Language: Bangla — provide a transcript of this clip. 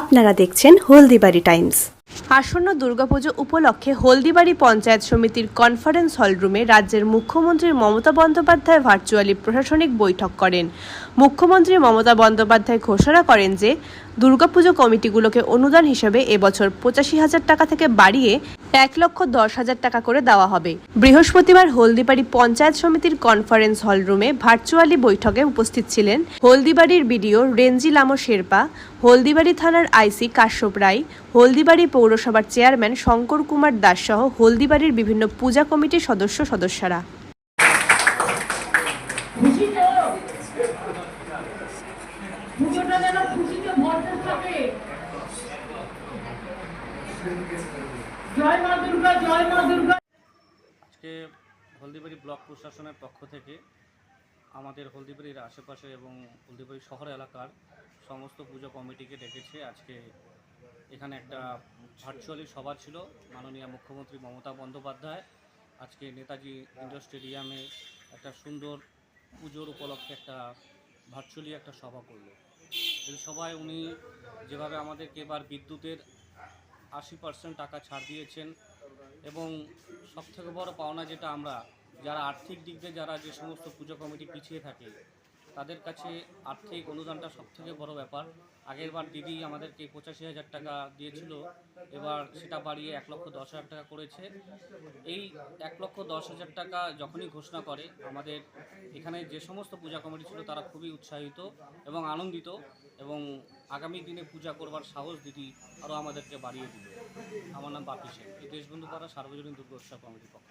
আপনারা দেখছেন হলদিবাড়ি টাইমস। আসন্ন দুর্গাপুজো উপলক্ষে হলদিবাড়ি পঞ্চায়েত সমিতির কনফারেন্স হলরুমে রাজ্যের মুখ্যমন্ত্রী মমতা বন্দ্যোপাধ্যায় ভার্চুয়ালি প্রশাসনিক বৈঠক করেন। মুখ্যমন্ত্রী মমতা বন্দ্যোপাধ্যায় ঘোষণা করেন যে, দুর্গাপুজো কমিটিগুলোকে অনুদান হিসেবে এবছর পঁচাশি হাজার টাকা থেকে বাড়িয়ে এক লক্ষ দশ হাজার টাকা করে দেওয়া হবে। বৃহস্পতিবার হলদিবাড়ি পঞ্চায়েত সমিতির কনফারেন্স হলরুমে ভার্চুয়ালি বৈঠকে উপস্থিত ছিলেন হলদিবাড়ির বিডিও রেঞ্জি লামো শেরপা, হলদিবাড়ি থানার আইসি কাশ্যপ রায়, হলদিবাড়ি পৌরসভার চেয়ারম্যান শঙ্কর কুমার দাস সহ হলদিবাড়ির বিভিন্ন পূজা কমিটির সদস্য সদস্যরা। পুজোটা যেন খুশিতে ভরপুর থাকে। আজকে হলদিবাড়ি ব্লক প্রশাসনের পক্ষ থেকে আমাদের হলদিবাড়ির আশেপাশে এবং হলদিবাড়ি শহর এলাকার সমস্ত পুজো কমিটিকে ডেকেছে। আজকে এখানে একটা ভার্চুয়ালি সভা ছিল, মাননীয় মুখ্যমন্ত্রী মমতা বন্দ্যোপাধ্যায়। আজকে নেতাজি ইন্ডোর স্টেডিয়ামে একটা সুন্দর পুজোর উপলক্ষে একটা ভার্চুয়ালি একটা সভা করল। এই সভায় উনি যেভাবে আমাদেরকে এবার বিদ্যুতের আশি পার্সেন্ট টাকা ছাড় দিয়েছেন এবং সবথেকে বড় পাওনা যেটা আমরা, যারা আর্থিক দিক দিয়ে যারা যে সমস্ত পুজো কমিটি পিছিয়ে থাকে তাদের কাছে আর্থিক অনুদানটা সবথেকে বড় ব্যাপার। আগের বার দিদি আমাদেরকে পঁচাশি হাজার টাকা দিয়েছিল, এবার সেটা বাড়িয়ে এক লক্ষ দশ হাজার টাকা করেছে। এই এক লক্ষ দশ হাজার টাকা যখনই ঘোষণা করে, আমাদের এখানে যে সমস্ত পূজা কমিটি ছিল তারা খুবই উৎসাহিত এবং আনন্দিত এবং আগামী দিনে পূজা করবার সাহস দিদি আরও আমাদেরকে বাড়িয়ে দিল। আমার নাম বাপি সেন। এই দেশবন্ধু পাড়া সার্বজনীন দুর্গোৎসব কমিটির পক্ষ।